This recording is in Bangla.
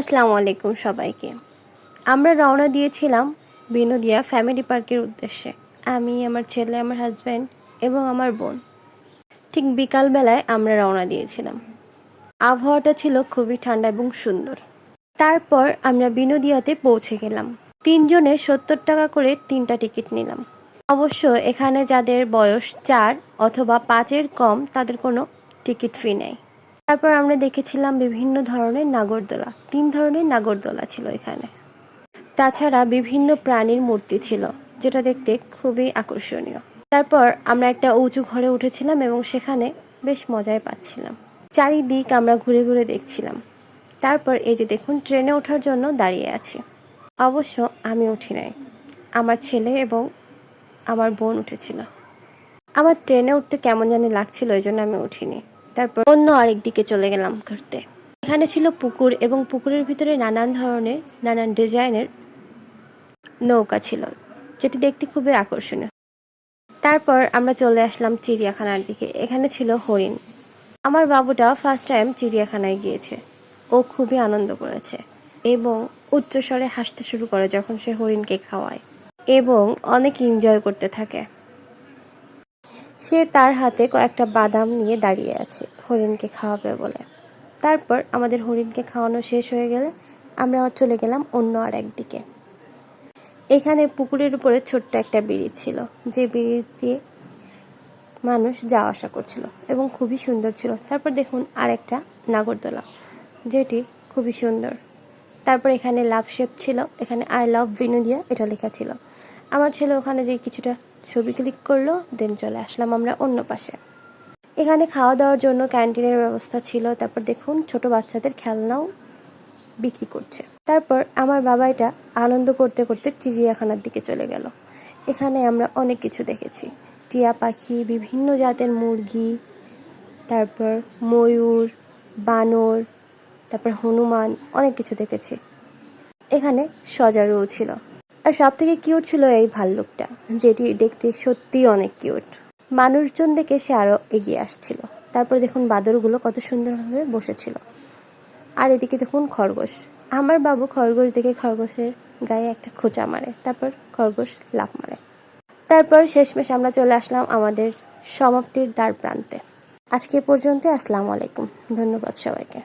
আসসালামু আলাইকুম সবাইকে। আমরা রওনা দিয়েছিলাম বিনোদিয়া ফ্যামিলি পার্কের উদ্দেশ্যে। আমি, আমার ছেলে, আমার হাজব্যান্ড এবং আমার বোন। ঠিক বিকালবেলায় আমরা রওনা দিয়েছিলাম। আবহাওয়াটা ছিল খুবই ঠান্ডা এবং সুন্দর। তারপর আমরা বিনোদিয়াতে পৌঁছে গেলাম। তিনজনে সত্তর টাকা করে তিনটা টিকিট নিলাম। অবশ্য এখানে যাদের বয়স চার অথবা পাঁচের কম, তাদের কোনো টিকিট ফি নেই। তারপর আমরা দেখেছিলাম বিভিন্ন ধরনের নাগরদোলা, তিন ধরনের নাগরদোলা ছিল এখানে। তাছাড়া বিভিন্ন প্রাণীর মূর্তি ছিল, যেটা দেখতে খুবই আকর্ষণীয়। তারপর আমরা একটা উঁচু ঘরে উঠেছিলাম এবং সেখানে বেশ মজায় পাচ্ছিলাম। চারিদিক আমরা ঘুরে ঘুরে দেখছিলাম। তারপর এই যে দেখুন, ট্রেনে ওঠার জন্য দাঁড়িয়ে আছি। অবশ্য আমি উঠি নাই। আমার ছেলে এবং আমার বোন উঠেছিল। আমার ট্রেনে উঠতে কেমন জানি লাগছিল, ওই জন্য আমি উঠিনি। তারপর অন্য আরেক দিকে চলে গেলাম ঘুরতে। এখানে ছিল পুকুর এবং পুকুরের ভিতরে নানান ধরনের, নানান ডিজাইনের নৌকা ছিল, যেটি দেখতে খুবই আকর্ষণীয়। তারপর আমরা চলে আসলাম চিড়িয়াখানার দিকে, এখানে ছিল হরিণ। আমার বাবুটা ফার্স্ট টাইম চিড়িয়াখানায় গিয়েছে। ও খুবই আনন্দ করেছে এবং উচ্চস্বরে হাসতে শুরু করে যখন সে হরিণকে খাওয়ায় এবং অনেক এনজয় করতে থাকে। সে তার হাতে কয়েকটা বাদাম নিয়ে দাঁড়িয়ে আছে, হরিণকে খাওয়াবে বলে। তারপর আমাদের হরিণকে খাওয়ানো শেষ হয়ে গেলে আমরা চলে গেলাম অন্য আর একদিকে এখানে পুকুরের উপরে ছোট্ট একটা ব্রিজ ছিল, যে ব্রিজ দিয়ে মানুষ যাওয়া আসা করছিল এবং খুবই সুন্দর ছিল। তারপর দেখুন আরেকটা নাগরদোলা, যেটি খুবই সুন্দর। তারপর এখানে লাভ শেপ ছিল, এখানে আই লাভ বিনোদিয়া এটা লেখা ছিল। আমার ছেলে ওখানে যে কিছুটা ছবি ক্লিক করল দেন চলে আসলাম আমরা অন্য পাশে। এখানে খাওয়া দাওয়ার জন্য ক্যান্টিনের ব্যবস্থা ছিল, তারপর দেখুন ছোট বাচ্চাদের খেলনাও বিক্রি করছে। তারপর আমার বাবা এটা আনন্দ করতে করতে চিড়িয়াখানার দিকে চলে গেল। এখানে আমরা অনেক কিছু দেখেছি। টিয়া পাখি, বিভিন্ন জাতের মুরগি, তারপর ময়ূর, বানর, তারপর হনুমান, অনেক কিছু দেখেছি। এখানে সজারুও ছিল। আর সব থেকে কিউট ছিল এই ভাল্লুকটা, যেটি দেখতে সত্যিই অনেক কিউট মানুষজন দেখে সে আরও এগিয়ে আসছিল। তারপর দেখুন বাদরগুলো কত সুন্দরভাবে বসেছিল। আর এদিকে দেখুন খরগোশ। আমার বাবু খরগোশ দেখে খরগোশের গায়ে একটা খোঁচা মারে, তারপর খরগোশ লাফ মারে। তারপর শেষমেশ আমরা চলে আসলাম আমাদের সমাপ্তির দ্বার প্রান্তে। আজকে পর্যন্ত আসসালামু আলাইকুম। ধন্যবাদ সবাইকে।